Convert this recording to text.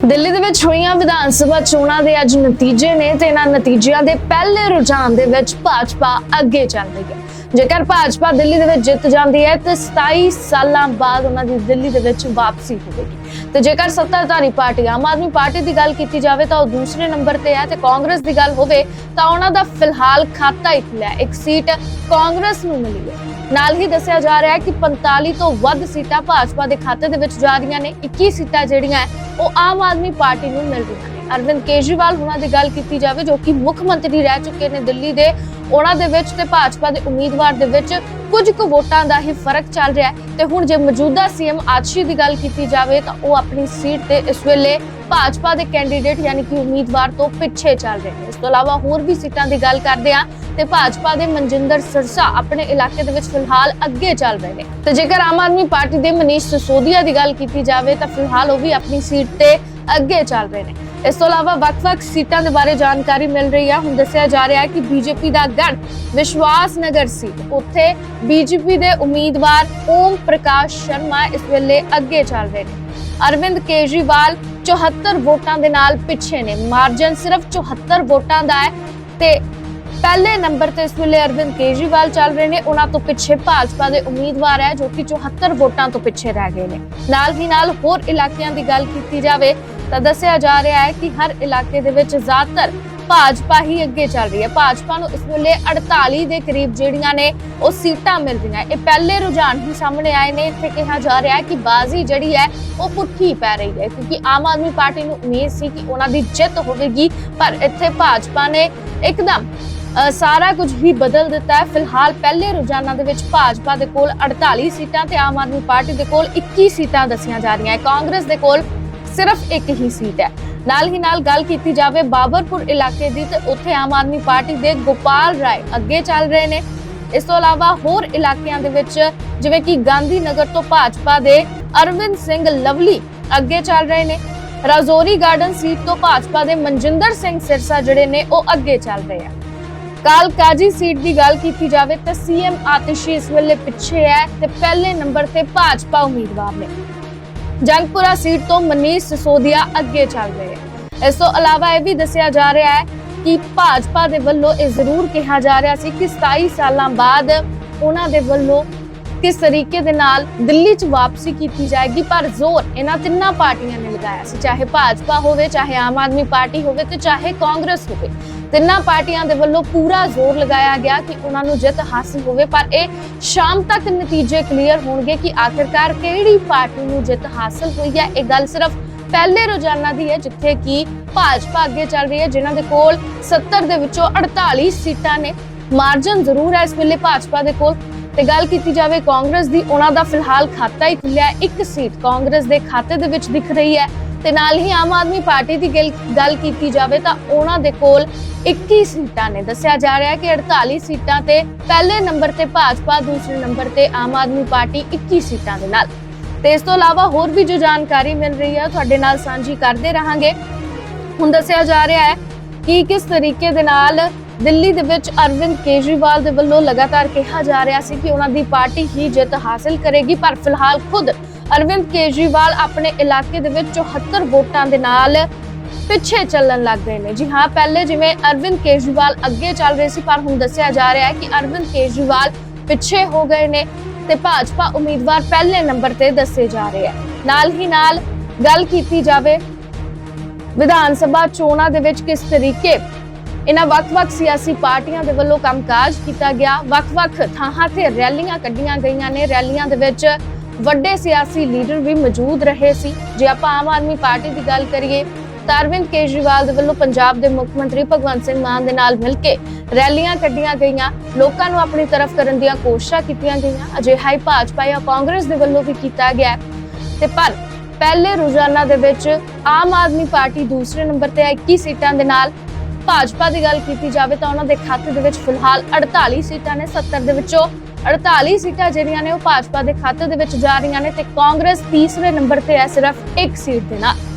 ਦਿੱਲੀ ਦੇ ਵਿੱਚ ਹੋਈਆਂ ਵਿਧਾਨ ਸਭਾ ਚੋਣਾਂ ਦੇ ਅੱਜ ਨਤੀਜੇ ਨੇ ਤੇ ਇਹਨਾਂ ਨਤੀਜਿਆਂ ਦੇ ਪਹਿਲੇ ਰੁਝਾਨ ਦੇ ਵਿੱਚ ਭਾਜਪਾ ਅੱਗੇ ਚੱਲ ਰਹੀ ਹੈ ਜੇਕਰ ਭਾਜਪਾ ਦਿੱਲੀ ਦੇ ਵਿੱਚ ਜਿੱਤ ਜਾਂਦੀ ਹੈ ਤੇ 27 ਸਾਲਾਂ ਬਾਅਦ ਉਹਨਾਂ ਦੀ ਦਿੱਲੀ ਦੇ ਵਿੱਚ ਵਾਪਸੀ ਹੋਵੇਗੀ ਤੇ ਜੇਕਰ ਸੱਤਾਧਾਰੀ ਪਾਰਟੀ, ਆਮ ਆਦਮੀ ਪਾਰਟੀ ਦੀ ਗੱਲ ਕੀਤੀ ਜਾਵੇ ਤਾਂ ਉਹ ਦੂਸਰੇ ਨੰਬਰ ਤੇ ਹੈ ਤੇ ਕਾਂਗਰਸ ਦੀ ਗੱਲ ਹੋਵੇ ਤਾਂ ਉਹਨਾਂ ਦਾ ਫਿਲਹਾਲ ਖਾਤਾ ਹੀ ਖੁੱਲਿਆ ਹੈ। ਇੱਕ ਸੀਟ ਕਾਂਗਰਸ ਨੂੰ ਮਿਲੀ ਹੈ ਨਾਲ ਹੀ ਦੱਸਿਆ ਜਾ ਰਿਹਾ ਹੈ ਕਿ 45 ਤੋਂ ਵੱਧ ਸੀਟਾਂ ਭਾਜਪਾ ਦੇ ਖਾਤੇ ਦੇ ਵਿੱਚ ਜਾ ਰਹੀਆਂ ਨੇ 21 ਸੀਟਾਂ ਜਿਹੜੀਆਂ ਉਹ ਆਮ ਆਦਮੀ ਪਾਰਟੀ ਨੂੰ ਮਿਲ ਰਹੀਆਂ ਨੇ। ਅਰਵਿੰਦ ਕੇਜਰੀਵਾਲ ਹੁਣਾਂ ਦੀ ਗੱਲ ਕੀਤੀ ਜਾਵੇ, ਜੋ ਕਿ ਮੁੱਖ ਮੰਤਰੀ ਰਹਿ ਚੁੱਕੇ ਨੇ ਦਿੱਲੀ ਦੇ, ਉਹਨਾਂ ਦੇ ਵਿੱਚ ਤੇ ਭਾਜਪਾ ਦੇ ਉਮੀਦਵਾਰ ਦੇ ਵਿੱਚ ਕੁਝ ਕੁ ਵੋਟਾਂ ਦਾ ਹੀ ਫ਼ਰਕ ਚੱਲ ਰਿਹਾ ਤੇ ਹੁਣ ਜੇ ਮੌਜੂਦਾ ਸੀਐਮ ਆਤਸ਼ੀ ਦੀ ਗੱਲ ਕੀਤੀ ਜਾਵੇ, ਤਾਂ ਉਹ ਆਪਣੀ ਸੀਟ ਤੇ ਇਸ ਵੇਲੇ ਭਾਜਪਾ ਦੇ ਕੈਂਡੀਡੇਟ ਯਾਨੀ ਕਿ ਉਮੀਦਵਾਰ ਤੋਂ ਪਿੱਛੇ ਚੱਲ ਰਹੇ ਨੇ। ਇਸ ਤੋਂ ਇਲਾਵਾ ਹੋਰ ਵੀ ਸੀਟਾਂ ਦੀ ਗੱਲ ਕਰਦੇ ਆ ਤੇ ਭਾਜਪਾ ਦੇ ਮਨਜਿੰਦਰ ਸਿਰਸਾ ਆਪਣੇ ਇਲਾਕੇ ਦੇ ਵਿੱਚ ਫਿਲਹਾਲ ਅੱਗੇ ਚੱਲ ਰਹੇ ਨੇ। ਤੇ ਜੇਕਰ ਆਮ ਆਦਮੀ ਪਾਰਟੀ ਦੇ ਮਨੀਸ਼ ਸਿਸੋਦੀਆ ਦੀ ਗੱਲ ਕੀਤੀ ਜਾਵੇ, ਤਾਂ ਫਿਲਹਾਲ ਉਹ ਵੀ ਆਪਣੀ ਸੀਟ ਤੇ ਅੱਗੇ ਚੱਲ ਰਹੇ ਨੇ। ਇਸ ਤੋਂ ਇਲਾਵਾ ਵੱਖ-ਵੱਖ ਸੀਟਾਂ ਦੇ ਬਾਰੇ ਜਾਣਕਾਰੀ ਮਿਲ ਰਹੀ ਹੈ ਹੁਣ ਦੱਸਿਆ ਜਾ ਰਿਹਾ ਹੈ ਕਿ ਬੀਜੇਪੀ ਦਾ ਗੜ ਵਿਸ਼ਵਾਸ ਨਗਰ ਸੀਟ ਉੱਥੇ ਬੀਜੇਪੀ ਦੇ ਉਮੀਦਵਾਰ ਓਮ ਪ੍ਰਕਾਸ਼ ਸ਼ਰਮਾ ਇਸ ਵੇਲੇ ਅੱਗੇ ਚੱਲ ਰਹੇ ਨੇ। ਅਰਵਿੰਦ ਕੇਜਰੀਵਾਲ 74 ਵੋਟਾਂ ਦੇ ਨਾਲ ਪਿੱਛੇ ਨੇ। ਮਾਰਜਨ ਸਿਰਫ 74 ਵੋਟਾਂ ਦਾ ਹੈ ਤੇ ਪਹਿਲੇ ਨੰਬਰ ਤੇ ਇਸ ਵੇਲੇ ਅਰਵਿੰਦ ਕੇਜਰੀਵਾਲ ਚੱਲ ਰਹੇ ਨੇ। ਉਹਨਾਂ ਤੋਂ ਪਿੱਛੇ ਭਾਜਪਾ ਦੇ ਉਮੀਦਵਾਰ ਹੈ ਜੋ ਕਿ 74 ਵੋਟਾਂ ਤੋਂ ਪਿੱਛੇ ਰਹਿ ਗਏ ਨੇ। ਨਾਲ ਹੀ ਨਾਲ ਹੋਰ ਇਲਾਕਿਆਂ ਦੀ ਗੱਲ ਕੀਤੀ ਜਾਵੇ ਤਾਂ ਦੱਸਿਆ ਜਾ ਰਿਹਾ ਹੈ ਕਿ ਹਰ ਇਲਾਕੇ ਦੇ ਵਿੱਚ ਜ਼ਿਆਦਾਤਰ ਭਾਜਪਾ ਹੀ ਅੱਗੇ ਚੱਲ ਰਹੀ ਹੈ। ਭਾਜਪਾ ਨੂੰ ਇਸ ਵੇਲੇ 48 ਦੇ ਕਰੀਬ ਜਿਹੜੀਆਂ ਨੇ, ਉਹ ਸੀਟਾਂ ਮਿਲ ਰਹੀਆਂ ਇਹ ਪਹਿਲੇ ਰੁਝਾਨ ਹੀ ਸਾਹਮਣੇ ਆਏ ਨੇ। ਇੱਥੇ ਕਿਹਾ ਜਾ ਰਿਹਾ ਹੈ ਕਿ ਬਾਜ਼ੀ ਜਿਹੜੀ ਹੈ, ਉਹ ਪੁੱਠੀ ਪੈ ਰਹੀ ਹੈ ਕਿਉਂਕਿ ਆਮ ਆਦਮੀ ਪਾਰਟੀ ਨੂੰ ਉਮੀਦ ਸੀ ਕਿ ਉਹਨਾਂ ਦੀ ਜਿੱਤ ਹੋਵੇਗੀ, ਪਰ ਇੱਥੇ ਭਾਜਪਾ ਨੇ ਇੱਕਦਮ ਸਾਰਾ ਕੁਝ ਹੀ ਬਦਲ ਦਿੱਤਾ ਹੈ। ਫਿਲਹਾਲ ਪਹਿਲੇ ਰੁਝਾਨਾਂ ਦੇ ਵਿੱਚ ਭਾਜਪਾ ਦੇ ਕੋਲ 48 ਸੀਟਾਂ ਤੇ ਆਮ ਆਦਮੀ ਪਾਰਟੀ ਦੇ ਕੋਲ 21 ਸੀਟਾਂ ਦੱਸੀਆਂ ਜਾ ਰਹੀਆਂ ਹੈ। ਕਾਂਗਰਸ ਦੇ ਕੋਲ ਸਿਰਫ ਇੱਕ ਹੀ ਸੀਟ ਹੈ। ਨਾਲ ਹੀ ਨਾਲ ਗੱਲ ਕੀਤੀ ਜਾਵੇ ਬਾਬਰਪੁਰ ਇਲਾਕੇ ਦੀ, ਤੇ ਉੱਥੇ ਆਮ ਆਦਮੀ ਪਾਰਟੀ ਦੇ ਗੋਪਾਲ ਰਾਏ ਅੱਗੇ ਚੱਲ ਰਹੇ ਨੇ। ਇਸ ਤੋਂ ਇਲਾਵਾ ਹੋਰ ਇਲਾਕਿਆਂ ਦੇ ਵਿੱਚ, ਜਿਵੇਂ ਕਿ ਗਾਂਧੀ ਨਗਰ ਤੋਂ ਭਾਜਪਾ ਦੇ ਅਰਵਿੰਦ ਸਿੰਘ ਲਵਲੀ ਅੱਗੇ ਚੱਲ ਰਹੇ ਨੇ। ਰਾਜ਼ੋਰੀ ਗਾਰਡਨ ਸੀਟ ਤੋਂ ਭਾਜਪਾ ਦੇ ਮਨਜਿੰਦਰ ਸਿੰਘ ਸਿਰਸਾ ਜਿਹੜੇ ਨੇ, ਉਹ ਅੱਗੇ ਚੱਲ ਰਹੇ ਆ। ਕਾਲਕਾਜੀ ਸੀਟ ਦੀ ਗੱਲ ਕੀਤੀ ਜਾਵੇ, ਤਾਂ ਸੀਐਮ ਆਤਿਸ਼ੀ ਇਸ ਵੇਲੇ ਪਿੱਛੇ ਹੈ, ਤੇ ਪਹਿਲੇ ਨੰਬਰ ਤੇ ਭਾਜਪਾ ਉਮੀਦਵਾਰ ਨੇ। ਜੰਗਪੁਰਾ ਸੀਟ ਤੋਂ ਮਨੀਸ਼ ਸਿਸੋਦੀਆ ਅੱਗੇ ਚੱਲ ਰਹੇ ਹੈ ਇਸ ਤੋਂ ਇਲਾਵਾ ਇਹ ਵੀ ਦੱਸਿਆ ਜਾ ਰਿਹਾ ਹੈ ਕਿ ਭਾਜਪਾ ਦੇ ਵੱਲੋਂ ਇਹ ਜ਼ਰੂਰ ਕਿਹਾ ਜਾ ਰਿਹਾ ਸੀ ਕਿ 27 ਸਾਲਾਂ ਬਾਅਦ ਉਹਨਾਂ ਦੇ ਵੱਲੋਂ ਕਿਸ ਤਰੀਕੇ ਦੇ ਨਾਲ ਦਿੱਲੀ 'ਚ ਵਾਪਸੀ ਕੀਤੀ ਜਾਏਗੀ, ਪਰ ਜ਼ੋਰ ਇਹਨਾਂ ਤਿੰਨਾਂ ਪਾਰਟੀਆਂ ਨੇ ਲਗਾਇਆ ਸੀ, ਚਾਹੇ ਭਾਜਪਾ ਹੋਵੇ, ਚਾਹੇ ਆਮ ਆਦਮੀ ਪਾਰਟੀ ਹੋਵੇ ਤੇ ਚਾਹੇ ਕਾਂਗਰਸ ਹੋਵੇ। ਤਿੰਨਾਂ ਪਾਰਟੀਆਂ ਦੇ ਵੱਲੋਂ ਪੂਰਾ ਜ਼ੋਰ ਲਗਾਇਆ ਗਿਆ ਕਿ ਉਹਨਾਂ ਨੂੰ ਜਿੱਤ ਹਾਸਲ ਹੋਵੇ, ਪਰ ਇਹ ਸ਼ਾਮ ਤੱਕ ਨਤੀਜੇ ਕਲੀਅਰ ਹੋਣਗੇ ਕਿ ਆਖਿਰਕਾਰ ਕਿਹੜੀ ਪਾਰਟੀ ਨੂੰ ਜਿੱਤ ਹਾਸਲ ਹੋਈ ਹੈ। ਇਹ ਗੱਲ ਸਿਰਫ ਪਹਿਲੇ ਰੋਜ਼ਾਨਾ ਦੀ ਹੈ, ਜਿੱਥੇ ਕਿ ਭਾਜਪਾ ਅੱਗੇ ਚੱਲ ਰਹੀ ਹੈ, ਜਿਨ੍ਹਾਂ ਦੇ ਕੋਲ 70 ਦੇ ਵਿੱਚੋਂ 48 ਸੀਟਾਂ ਨੇ। ਮਾਰਜਨ ਜ਼ਰੂਰ ਹੈ ਇਸ ਵੇਲੇ ਭਾਜਪਾ ਦੇ ਕੋਲ। ਤੇ ਗੱਲ ਕੀਤੀ ਜਾਵੇ ਕਾਂਗਰਸ ਦੀ, ਉਹਨਾਂ ਦਾ ਫਿਲਹਾਲ ਖਾਤਾ ਹੀ ਖੁੱਲਿਆ ਇੱਕ ਸੀਟ ਕਾਂਗਰਸ ਦੇ ਖਾਤੇ ਦੇ ਵਿੱਚ ਦਿਖ ਰਹੀ ਹੈ। ਤੇ ਨਾਲ ਹੀ ਆਮ ਆਦਮੀ ਪਾਰਟੀ ਦੀ ਗੱਲ ਕੀਤੀ ਜਾਵੇ ਤਾਂ ਉਹਨਾਂ ਦੇ ਕੋਲ 21 ਸੀਟਾਂ ਨੇ। ਦੱਸਿਆ ਜਾ ਰਿਹਾ ਹੈ ਕਿ 48 ਸੀਟਾਂ ਤੇ ਪਹਿਲੇ ਨੰਬਰ ਤੇ ਭਾਜਪਾ, ਦੂਸਰੇ ਨੰਬਰ ਤੇ ਆਮ ਆਦਮੀ ਪਾਰਟੀ 21 ਸੀਟਾਂ ਦੇ ਨਾਲ। ਤੇ ਇਸ ਤੋਂ ਇਲਾਵਾ ਹੋਰ ਵੀ ਜੋ ਜਾਣਕਾਰੀ ਮਿਲ ਰਹੀ ਹੈ ਤੁਹਾਡੇ ਨਾਲ ਸਾਂਝੀ ਕਰਦੇ ਰਹਾਂਗੇ। ਹੁਣ ਦੱਸਿਆ ਜਾ ਰਿਹਾ ਹੈ ਕਿ ਕਿਸ ਤਰੀਕੇ ਦੇ ਨਾਲ ਦਿੱਲੀ ਦੇ ਵਿੱਚ ਅਰਵਿੰਦ ਕੇਜਰੀਵਾਲ ਦੇ ਵੱਲੋਂ ਲਗਾਤਾਰ ਕਿਹਾ ਜਾ ਰਿਹਾ ਸੀ ਕਿ ਉਹਨਾਂ ਦੀ ਪਾਰਟੀ ਹੀ ਜਿੱਤ ਹਾਸਲ ਕਰੇਗੀ, ਪਰ ਫਿਲਹਾਲ ਖੁਦ ਅਰਵਿੰਦ ਕੇਜਰੀਵਾਲ ਆਪਣੇ ਇਲਾਕੇ ਦੇ ਵਿੱਚ 74 ਵੋਟਾਂ ਦੇ ਨਾਲ ਪਿੱਛੇ ਚੱਲਣ ਲੱਗ ਗਏ ਨੇ। ਜੀ ਹਾਂ, ਪਹਿਲੇ ਜਿਵੇਂ ਅਰਵਿੰਦ ਕੇਜਰੀਵਾਲ ਅੱਗੇ ਚੱਲ ਰਹੇ ਸੀ, ਪਰ ਹੁਣ ਦੱਸਿਆ ਜਾ ਰਿਹਾ ਹੈ ਕਿ ਅਰਵਿੰਦ ਕੇਜਰੀਵਾਲ ਪਿੱਛੇ ਹੋ ਗਏ ਨੇ ਤੇ ਭਾਜਪਾ ਉਮੀਦਵਾਰ ਪਹਿਲੇ ਨੰਬਰ ਤੇ ਦੱਸੇ ਜਾ ਰਹੇ ਹੈ। ਨਾਲ ਹੀ ਨਾਲ ਗੱਲ ਕੀਤੀ ਜਾਵੇ ਵਿਧਾਨ ਸਭਾ ਚੋਣਾਂ ਦੇ ਵਿੱਚ ਕਿਸ ਤਰੀਕੇ ਇਹਨਾਂ ਵੱਖ-ਵੱਖ ਸਿਆਸੀ ਪਾਰਟੀਆਂ ਦੇ ਵੱਲੋਂ ਕੰਮਕਾਜ ਕੀਤਾ ਗਿਆ। ਵੱਖ-ਵੱਖ ਥਾਵਾਂ ਤੇ ਰੈਲੀਆਂ ਕੱਢੀਆਂ ਗਈਆਂ ਨੇ। ਰੈਲੀਆਂ ਦੇ ਵਿੱਚ ਵੱਡੇ ਸਿਆਸੀ ਲੀਡਰ ਵੀ ਮੌਜੂਦ ਰਹੇ ਸੀ। ਜੇ ਆਪਾਂ ਆਮ ਆਦਮੀ ਪਾਰਟੀ ਦੀ ਗੱਲ ਕਰੀਏ, ਤਾਂ ਅਰਵਿੰਦ ਕੇਜਰੀਵਾਲ ਦੇ ਵੱਲੋਂ ਪੰਜਾਬ ਦੇ ਮੁੱਖ ਮੰਤਰੀ ਭਗਵੰਤ ਸਿੰਘ ਮਾਨ ਦੇ ਨਾਲ ਮਿਲ ਕੇ ਰੈਲੀਆਂ ਕੱਢੀਆਂ ਗਈਆਂ। ਲੋਕਾਂ ਨੂੰ ਆਪਣੀ ਤਰਫ ਕਰਨ ਦੀਆਂ ਕੋਸ਼ਿਸ਼ਾਂ ਕੀਤੀਆਂ ਗਈਆਂ। ਅਜਿਹਾ ਹੀ ਭਾਜਪਾ ਜਾਂ ਕਾਂਗਰਸ ਦੇ ਵੱਲੋਂ ਵੀ ਕੀਤਾ ਗਿਆ। ਹੈ। ਤੇ ਪਰ ਪਹਿਲੇ ਰੋਜ਼ਾਨਾ ਦੇ ਵਿੱਚ ਆਮ ਆਦਮੀ ਪਾਰਟੀ ਦੂਸਰੇ ਨੰਬਰ ਤੇ ਹੈ 21 ਸੀਟਾਂ ਦੇ ਨਾਲ ਭਾਜਪਾ ਦੀ ਗੱਲ ਕੀਤੀ ਜਾਵੇ ਤਾਂ ਉਹਨਾਂ ਦੇ ਖਾਤੇ ਦੇ ਵਿੱਚ ਫਿਲਹਾਲ 48 ਸੀਟਾਂ ਨੇ 70 ਦੇ ਵਿੱਚੋਂ 48 ਸੀਟਾਂ ਜਿਹੜੀਆਂ ਨੇ ਉਹ ਭਾਜਪਾ ਦੇ ਖਾਤੇ ਦੇ ਵਿੱਚ ਜਾ ਰਹੀਆਂ ਨੇ ਤੇ ਕਾਂਗਰਸ ਤੀਸਰੇ ਨੰਬਰ ਤੇ ਹੈ ਸਿਰਫ ਇੱਕ ਸੀਟ ਦੇ ਨਾਲ।